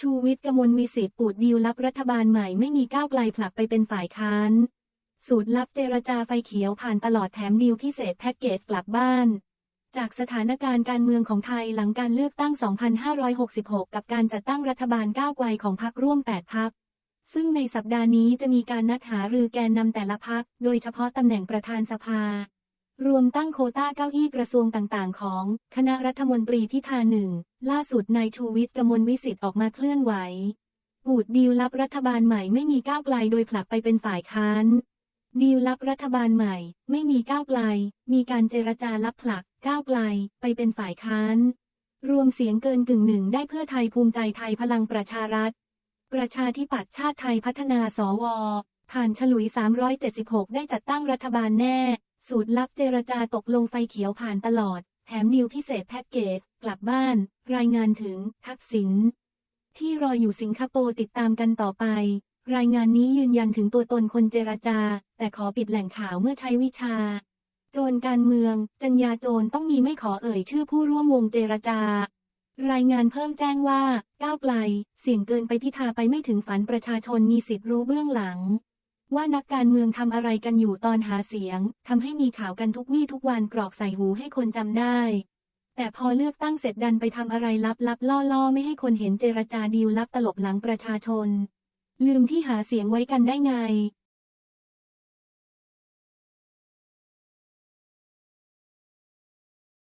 ชูวิทย์กมลวิสิทธิ์ปูดดีลลับรัฐบาลใหม่ไม่มีก้าวไกลผลักไปเป็นฝ่ายค้าน สูตรลับเจรจาไฟเขียวผ่านตลอดแถมดีลพิเศษแพ็กเกจกลับบ้าน จากสถานการณ์การเมืองของไทยหลังการเลือกตั้ง 2566 กับการจัดตั้งรัฐบาลก้าวไกลของพรรคร่วม 8พักซึ่งในสัปดาห์นี้จะมีการนัดหารือแกนนำแต่ละพักโดยเฉพาะตำแหน่งประธานสภา รวมตั้งโคต้าเก้าอี้กระทรวงต่างๆ ของ คณะรัฐมนตรีพิธาหนึ่ง ล่าสุดนายชูวิทย์กมลวิสิทธิ์ออกมาเคลื่อนไหวปูดดีลลับรัฐบาลใหม่ไม่มีก้าวไกลโดยผลักไปเป็นฝ่ายค้านดีลลับรัฐบาลใหม่ ไม่มีก้าวไกล มีการเจรจาลับผลัก ก้าวไกล ไปเป็นฝ่ายค้าน รวมเสียงเกินกึ่งหนึ่งได้เพื่อไทยภูมิใจไทยพลังประชารัฐ ประชาธิปัตย์ชาติไทยพัฒนาสวผ่านฉลุย 376 ได้จัดตั้งรัฐบาลแน่ สูตรลับเจรจาตกลงไฟเขียวผ่านตลอด แถมดีลพิเศษแพ็กเกจ กลับบ้าน รายงานถึง ทักษิณที่รออยู่สิงคโปร์ติดตามกันต่อไป รายงานนี้ยืนยันถึงตัวตนคนเจรจา แต่ขอปิดแหล่งข่าวเมื่อใช้วิชา โจรการเมือง จัญญาโจรต้องมีไม่ขอเอ่ยชื่อผู้ร่วมวงเจรจารายงานเพิ่มแจ้งว่า ก้าวไกล เสี่ยงเกินไปพิธาไปไม่ถึงฝันประชาชนมีสิทธิ์รู้เบื้องหลัง ว่านักการเมืองทำอะไรกันอยู่ตอนหาเสียงทำให้มีข่าวกันทุกวี่ทุกวันกรอกใส่หูให้คนจำได้ แต่พอเลือกตั้งเสร็จดันไปทำอะไรลับๆล่อๆ ไม่ให้คนเห็นเจรจาดีลลับตลบหลังประชาชน ลืมที่หาเสียงไว้กันได้ไง